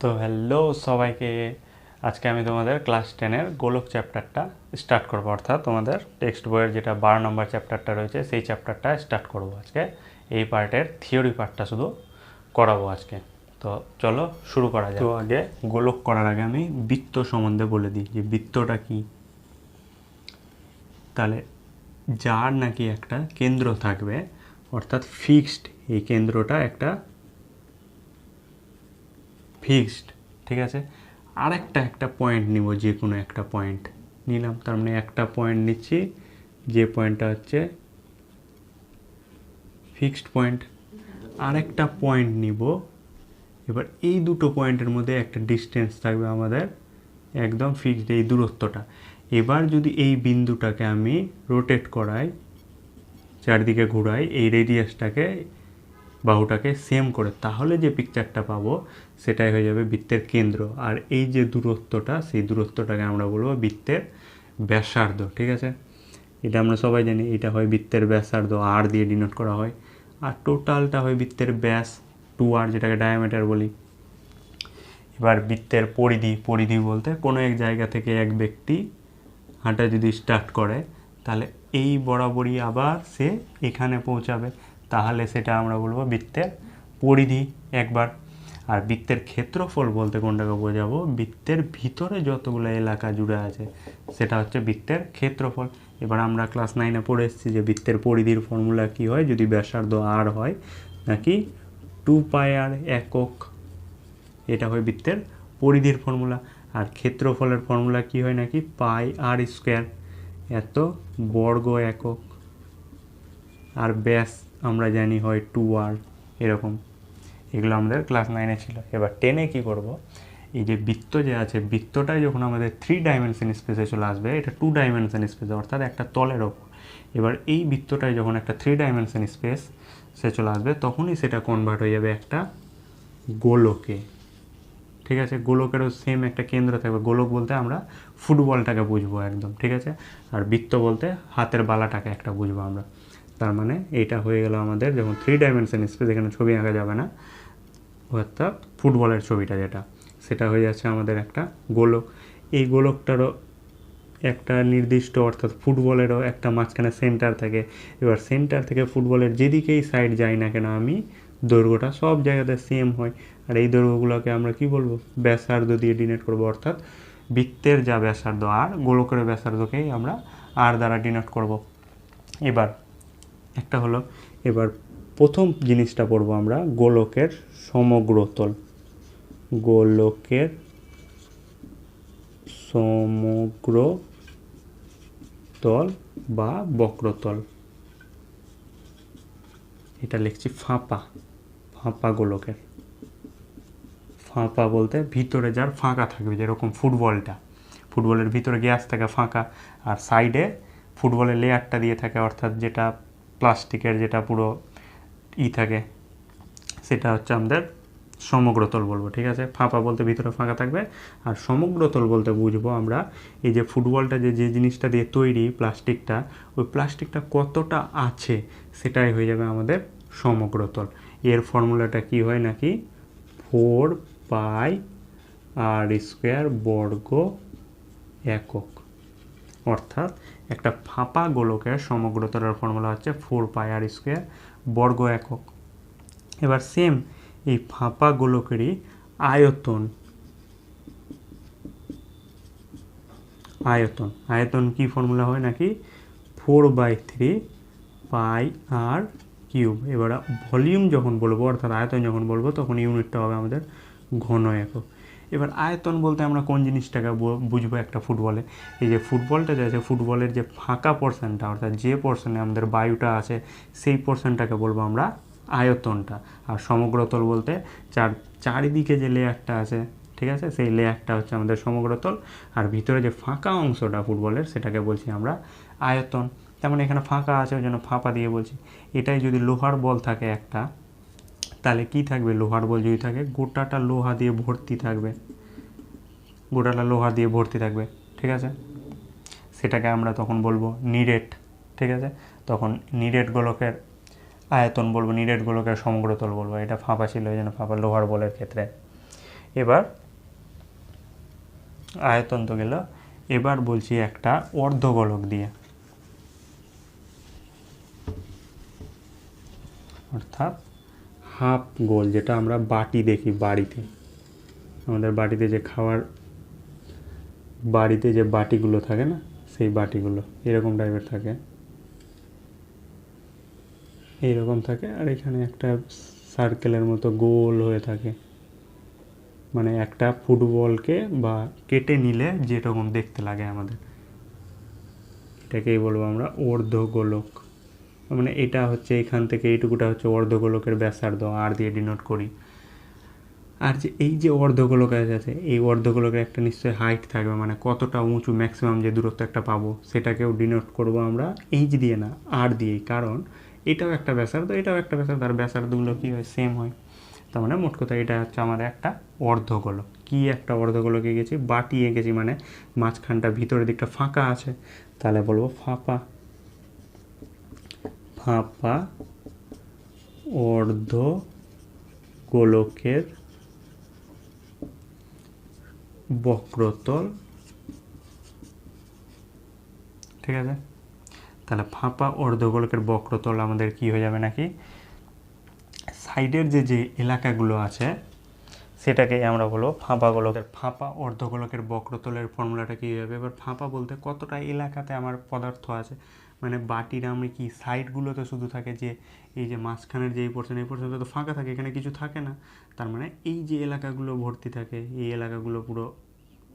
তো হ্যালো সবাইকে। আজকে আমি তোমাদের ক্লাস টেনের গোলক চ্যাপ্টারটা স্টার্ট করব, অর্থাৎ তোমাদের টেক্সট বইয়ের যেটা বারো নম্বর চ্যাপ্টারটা রয়েছে, সেই চ্যাপ্টারটা স্টার্ট করব আজকে। এই পার্টের থিওরি পার্টটা শুধু করাবো আজকে। তো চলো শুরু করা যায় তো আগে গোলক করার আগে আমি বৃত্ত সম্বন্ধে বলে দিই, যে বৃত্তটা কি? তাহলে যার নাকি একটা কেন্দ্র থাকবে, অর্থাৎ ফিক্সড এই কেন্দ্রটা একটা ফিক্সড ঠিক আছে? আর একটা একটা পয়েন্ট নিব যে কোনো একটা পয়েন্ট নিলাম। তার মানে একটা পয়েন্ট নিচ্ছি, যে পয়েন্টটা হচ্ছে ফিক্সড পয়েন্ট আর একটা পয়েন্ট নিব। এবার এই দুটো পয়েন্টের মধ্যে একটা ডিস্টেন্স থাকবে আমাদের একদম ফিক্সড এই দূরত্বটা। এবার যদি এই বিন্দুটাকে আমি রোটেট করাই, চারদিকে ঘুরাই, এই রেডিয়াসটাকে বাহুটাকে সেম করে, তাহলে যে পিকচারটা পাবো সেটাই হয়ে যাবে বৃত্তের কেন্দ্র। আর এই যে দূরত্বটা, সেই দূরত্বটাকে আমরা বলব বৃত্তের ব্যাসার্ধ, ঠিক আছে? এটা আমরা সবাই জানি, এটা হয় বৃত্তের ব্যাসার্ধ আর দিয়ে ডিনোট করা হয়। আর টোটালটা হয় বৃত্তের ব্যাস টু আর যেটাকে ডায়ামিটার বলি। এবার বৃত্তের পরিধি পরিধি বলতে কোনো এক জায়গা থেকে এক ব্যক্তি হাঁটা যদি স্টার্ট করে, তাহলে এই বরাবরই আবার সে এখানে পৌঁছাবে। তাহলে সেটা আমরা বলব বৃত্তের পরিধি একবার। আর বৃত্তের ক্ষেত্রফল বলতে কোনটাকে বোঝাবো? বৃত্তের ভিতরে যতগুলো এলাকা জুড়ে আছে, সেটা হচ্ছে বৃত্তের ক্ষেত্রফল। এবার আমরা ক্লাস নাইনে পড়ে এসেছি যে বৃত্তের পরিধির ফর্মুলা কি হয়? যদি ব্যাসার্ধ আর হয়, নাকি টু পাই আর একক, এটা হয় বৃত্তের পরিধির ফর্মুলা আর ক্ষেত্রফলের ফর্মুলা কি হয় নাকি? পাই আর স্কোয়ার এত বর্গ একক। আর ব্যাস আমরা জানি হয় টু আর এরকম। এগুলো আমাদের ক্লাস নাইনে ছিল। এবার টেনে কি করব? এই যে বৃত্ত যে আছে বৃত্তটাই যখন আমাদের থ্রি ডাইমেনশন স্পেসে চলে আসবে, এটা টু ডাইমেনশন স্পেসে অর্থাৎ একটা তলের ওপর। এবার এই বৃত্তটাই যখন একটা থ্রি ডাইমেনশন স্পেস সে চলে আসবে, তখনই সেটা কনভার্ট হয়ে যাবে একটা গোলকে। ঠিক আছে? গোলকেরও সেম একটা কেন্দ্র থাকবে। গোলক বলতে আমরা ফুটবলটাকে বুঝব একদম। ঠিক আছে? আর বৃত্ত বলতে হাতের বালাটাকে একটা বুঝব আমরা। তার মানে এইটা হয়ে গেল আমাদের যখন থ্রি ডাইমেনশন স্পেস এখানে ছবি আঁকা যাবে না। অর্থাৎ ফুটবলের ছবিটা যেটা, সেটা হয়ে যাচ্ছে আমাদের একটা গোলক। এই গোলকটারও একটা নির্দিষ্ট, অর্থাৎ ফুটবলেরও একটা মাঝখানে সেন্টার থাকে। এবার সেন্টার থেকে ফুটবলের যেদিকেই সাইড যাই না কেন, আমি দৈর্ঘ্যটা সব জায়গাতে সেম হয়। আর এই দৈর্ঘ্যগুলোকে আমরা কি বলব? ব্যাসার্ধ দিয়ে ডিনেট করব, অর্থাৎ বৃত্তের যা ব্যাসার্ধ, আর গোলকের ব্যাসার্ধকেই আমরা আর দ্বারা ডিনোট করব। এবার একটা হলো, এবার প্রথম জিনিসটা পড়ব আমরা, গোলকের সমগ্রতল। গোলকের সমগ্র তল বা বক্রতল। এটা লিখছি ফাঁপা ফাঁপা গোলকের। ফাঁপা বলতে ভিতরে যার ফাঁকা থাকবে, যেরকম ফুটবলটা। ফুটবলের ভিতরে গ্যাস থাকে ফাঁকা, আর সাইডে ফুটবলের লেয়ারটা দিয়ে থাকে, অর্থাৎ যেটা প্লাস্টিকের যেটা পুরো ই থাকে, সেটা হচ্ছে আমাদের সমগ্রতল বলব, ঠিক আছে? ফাঁপা বলতে ভিতরে ফাঁকা থাকবে। আর সমগ্রতল বলতে বুঝব আমরা, এই যে ফুটবলটা যে যে জিনিসটা দিয়ে তৈরি প্লাস্টিকটা, ওই প্লাস্টিকটা কতটা আছে সেটাই হয়ে যাবে আমাদের সমগ্রতল এর ফর্মুলাটা কি হয় নাকি? ফোর পাই আর স্কোয়ার বর্গ একক। অর্থাৎ একটা ফাঁপা গোলকের সমগ্রতলের ফর্মুলা হচ্ছে ফোর পাই আর স্কোয়ার বর্গ একক। এবার সেম এই ফাঁপা গোলকেরই আয়তন। আয়তন। আয়তন কি ফর্মুলা হয় নাকি? Four by three pi r cube. এবার ভলিউম যখন বলব, অর্থাৎ আয়তন যখন বলব, তখন ইউনিটটা হবে আমাদের ঘন একক। এবার আয়তন বলতে আমরা কোন জিনিসটাকে বুঝব একটা ফুটবলে? এই যে ফুটবলটা যে আছে, ফুটবলের যে ফাঁকা পোর্শনটা অর্থাৎ যে পোর্শনে আমাদের বায়ুটা আছে, সেই পোর্শনটাকে বলব আমরা আয়তনটা। আর সমগ্রতল বলতে চার, চারিদিকে যে লেয়ারটা আছে, ঠিক আছে? সেই লেয়ারটা হচ্ছে আমাদের সমগ্রতল আর ভিতরে যে ফাঁকা অংশটা ফুটবলের, সেটাকে বলছি আমরা আয়তন। তেমন এখানে ফাঁকা আছে, ওই জন্য ফাঁপা দিয়ে বলছি। এটাই যদি লোহার বল থাকে একটা তাহলে কি থাকবে? লোহার বল যদি থাকে, গোটাটা লোহা দিয়ে ভর্তি থাকবে। গোটাটা লোহা দিয়ে ভর্তি থাকবে, ঠিক আছে? সেটাকে আমরা তখন বলব নিরেট, ঠিক আছে? তখন নিরেট গোলকের আয়তন বলব, নিরেট গোলকের সমগ্রতল বলব। এটা ফাঁপা ছিল, এই জন্য ফাঁপা লোহার বলের ক্ষেত্রে। এবার আয়তন তো গেল। এবার বলছি একটা অর্ধগোলক দিয়ে। অর্থাৎ হাফ গোল, যেটা আমরা বাটি দেখি বাড়িতে। আমাদের বাড়িতে যে খাওয়ার, বাড়িতে যে বাটিগুলো থাকে না, সেই বাটিগুলো, এরকম টাইপের থাকে। এইরকম থাকে, আর এখানে একটা সার্কেলের মতো গোল হয়ে থাকে। মানে একটা ফুটবলকে বা কেটে নিলে যেরকম দেখতে লাগে আমাদের। এটাকেই বলব আমরা অর্ধগোলক। মানে এটা হচ্ছে এখান থেকে এইটুকুটা হচ্ছে অর্ধগোলকের ব্যাসার্ধ আর দিয়ে ডিনোট করি। আর যে এই যে অর্ধগোলক আছে, এই অর্ধগোলকের একটা নিশ্চয়ই হাইট থাকবে মানে কতটা উঁচু ম্যাক্সিমাম যে দূরত্ব একটা পাবো, সেটাকেও ডিনোট করব আমরা এইচ দিয়ে না আর দিয়েই। কারণ এটাও একটা ব্যাসার্ধ, এটাও একটা ব্যাসার্ধ, আর ব্যাসার্ধগুলো কী হয়? সেম হয়। তার মানে মোট কথা এটা হচ্ছে আমাদের একটা অর্ধগোলক। কি একটা অর্ধগোলকে গেছি বাটি এঁকেছি মানে মাঝখানটা ভিতরের দিকটা ফাঁকা আছে। তাহলে বলব ফাঁপা। ফাঁপা অর্ধ গোলকের বক্রতল। ঠিক আছে? তাহলে ফাঁপা অর্ধগোলকের বক্রতল আমাদের কি হয়ে যাবে নাকি? সাইডের যে যে এলাকাগুলো আছে সেটাকেই আমরা বলব ফাঁপা গোলকের। ফাঁপা অর্ধগোলকের বক্রতলের ফর্মুলাটা কী হবে এবার ফাঁপা বলতে কতটা এলাকাতে আমার পদার্থ আছে? মানে বাটির আমি কি সাইডগুলোতে শুধু থাকে যে এই যে মাঝখানের যে এই পোর্শন এই পোর্শনটা তো ফাঁকা থাকে, এখানে কিছু থাকে না। তার মানে এই যে এলাকাগুলো ভর্তি থাকে, এই এলাকাগুলো পুরো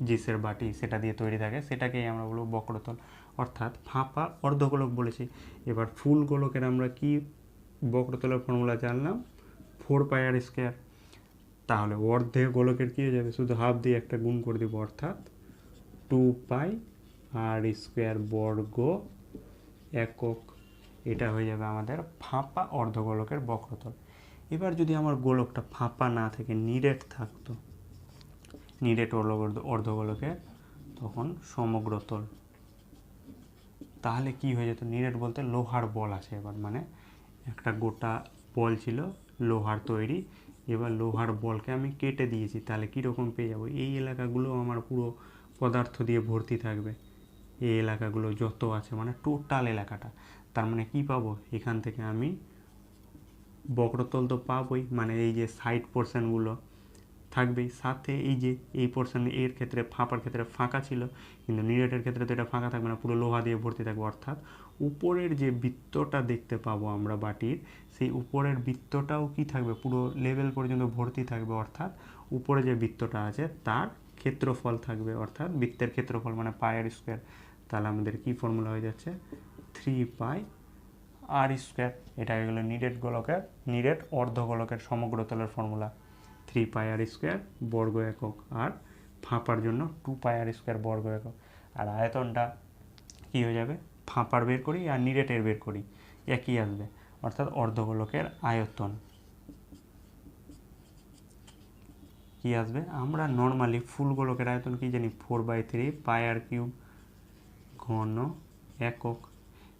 জিসের বাটি সেটা দিয়ে তৈরি থাকে, সেটাকেই আমরা বলব বক্রতল। অর্থাৎ ফাঁপা অর্ধগোলক বলেছি। এবার ফুল গোলকের আমরা কি বক্রতলের ফর্মুলা জানলাম? ফোর পাই আর স্কোয়ার তাহলে অর্ধে গোলকের কী হয়ে যাবে? শুধু হাফ দিয়ে একটা গুণ করে দেবো, অর্থাৎ টু পাই আর স্কোয়ার বর্গ একক এটা হয়ে যাবে আমাদের ফাঁপা অর্ধগোলকের বক্রতল। এবার যদি আমার গোলকটা ফাঁপা না থেকে নিরেট থাকতো, নিরেট অর্ধগোলকের তখন সমগ্রতল তাহলে কি হয়ে যেত? নিরেট বলতে লোহার বল আছে এবার মানে একটা গোটা বল ছিল লোহার তৈরি। এবার লোহার বলকে আমি কেটে দিয়েছি, তাহলে কীরকম পেয়ে যাব? এই এলাকাগুলো আমার পুরো পদার্থ দিয়ে ভর্তি থাকবে। এই এলাকাগুলো যত আছে মানে টোটাল এলাকাটা, তার মানে কি পাবো? এখান থেকে আমি বক্রতল তো পাবোই মানে এই যে সাইড পোর্শনগুলো থাকবেই। সাথে এই যে এই পোর্শন এর ক্ষেত্রে ফাঁপার ক্ষেত্রে ফাঁকা ছিল, কিন্তু নিরেটের ক্ষেত্রে তো এটা ফাঁকা থাকবে না, পুরো লোহা দিয়ে ভর্তি থাকবে। অর্থাৎ উপরের যে বৃত্তটা দেখতে পাবো আমরা বাটির, সেই উপরের বৃত্তটাও কি থাকবে? পুরো লেভেল পর্যন্ত ভর্তি থাকবে। অর্থাৎ উপরে যে বৃত্তটা আছে, তার ক্ষেত্রফল থাকবে। অর্থাৎ বৃত্তের ক্ষেত্রফল মানে পায়ের স্কোয়ার তাহলে আমাদের কি ফর্মুলা হয়ে যাচ্ছে? থ্রি পাই আর স্কোয়ার এটা হয়ে গেলো নিডেট গোলকের নিডেট অর্ধ গোলকের সমগ্রতলের formula three pi r square বর্গ একক আর ফাঁপার জন্য টু পাই আর স্কোয়ার বর্গ একক। আর আয়তনটা কী হয়ে যাবে? ফাঁপার বের করি আর নিরেটের বের করি। একই আসবে। অর্থাৎ অর্ধগোলকের আয়তন। কি আসবে? আমরা নর্মালি ফুল গোলকের আয়তন কি জানি? Four by three pi r cube ঘন, একক।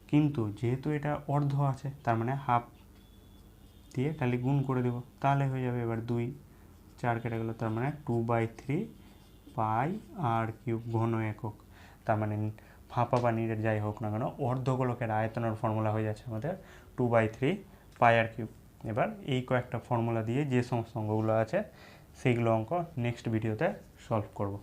কিন্তু যেহেতু এটা অর্ধ আছে, তার মানে হাফ দিয়ে তাহলে গুণ করে দেব। তাহলে হয়ে যাবে এবার দুই। চার কেটে গেলো, তার মানে two by three pi r cube ঘন একক। তার মানে ফাঁপা বা নিরের যাই হোক না কেন, অর্ধগোলকের আয়তনের ফর্মুলা হয়ে যাচ্ছে আমাদের two by three pi r cube এবার এই কয়েকটা ফর্মুলা দিয়ে যে সমস্ত অঙ্কগুলো আছে, সেইগুলো অঙ্ক নেক্সট ভিডিওতে সলভ করব।